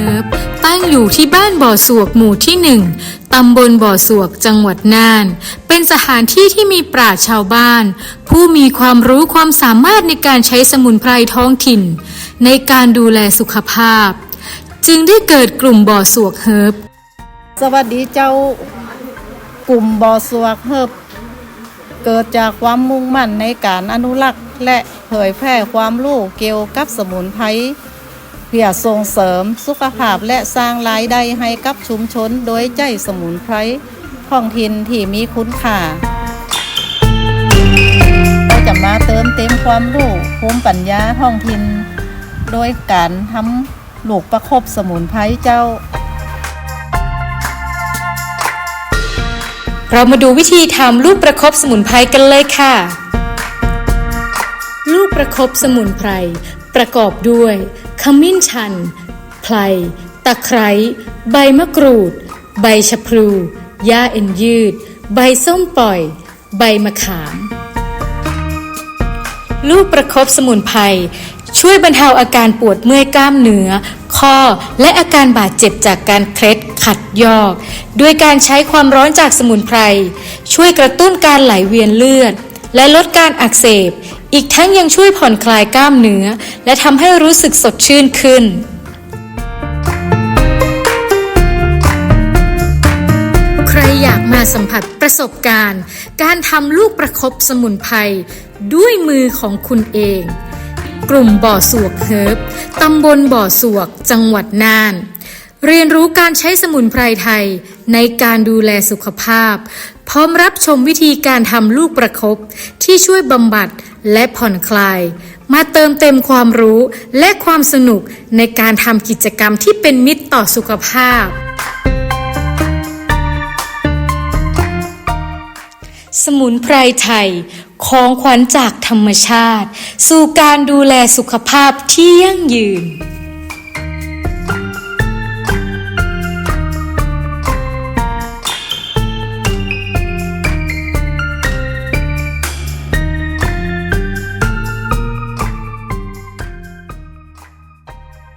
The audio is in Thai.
ฮิร์บตั้งอยู่ที่บ้านบ่อสวกหมู่ที่หนึ่งตำบลบ่อสวกจังหวัดน่าน เป็นสถานที่ที่มีปราชชาวบ้าน ผู้มีความรู้ความสามารถในการใช้สมุนไพรท้องถิ่น ในการดูแลสุขภาพ จึงได้เกิดกลุ่มบ่อสวกเฮิร์บสวัสดีเจ้ากลุ่มบ่อสวกเฮิร์บเกิดจากความมุ่งมั่นในการอนุรักษ์ และเผยแพร่ความรู้เกี่ยวกับสมุนไพร เพื่อส่งเสริมสุขภาพและสร้างรายได้ให้กับชุมชนโดยใจสมุนไพรท้องถิ่นที่มีคุณค่าเราจะมาเติมเต็มความรู้ภูมิปัญญาท้องถิ่นโดยการทำลูกประคบสมุนไพรเจ้า เรามาดูวิธีทำลูกประคบสมุนไพรกันเลยค่ะ ลูกประคบสมุนไพร ประกอบด้วยขมิ้นชันไพรตะไคร้ใบมะกรูด ใบชะพลูหญ้าเอ็นยืด ใบส้มปล่อย ใบมะขาม ลูกประคบสมุนไพรช่วยบรรเทาอาการปวดเมื่อยกล้ามเนื้อ ข้อ และอาการบาดเจ็บจากการเคล็ดขัดยอก ด้วยการใช้ความร้อนจากสมุนไพร ช่วยกระตุ้นการไหลเวียนเลือด และลดการอักเสบ อีกทั้งยังช่วยผ่อนคลายกล้ามเนื้อ และทำให้รู้สึกสดชื่นขึ้น ใครอยากมาสัมผัสประสบการณ์ การทำลูกประคบสมุนไพรด้วยมือของคุณเอง กลุ่มบ่อสวกเฮิร์บตำบลบ่อสวก จังหวัดน่าน เรียนรู้การใช้สมุนไพรไทยในการดูแลสุขภาพ พร้อมรับชมวิธีการทำลูกประคบที่ช่วยบำบัด และผ่อนคลาย มาเติมเต็มความรู้และความสนุกในการทำกิจกรรมที่เป็นมิตรต่อสุขภาพ สมุนไพรไทย ของขวัญจากธรรมชาติ สู่การดูแลสุขภาพที่ยั่งยืน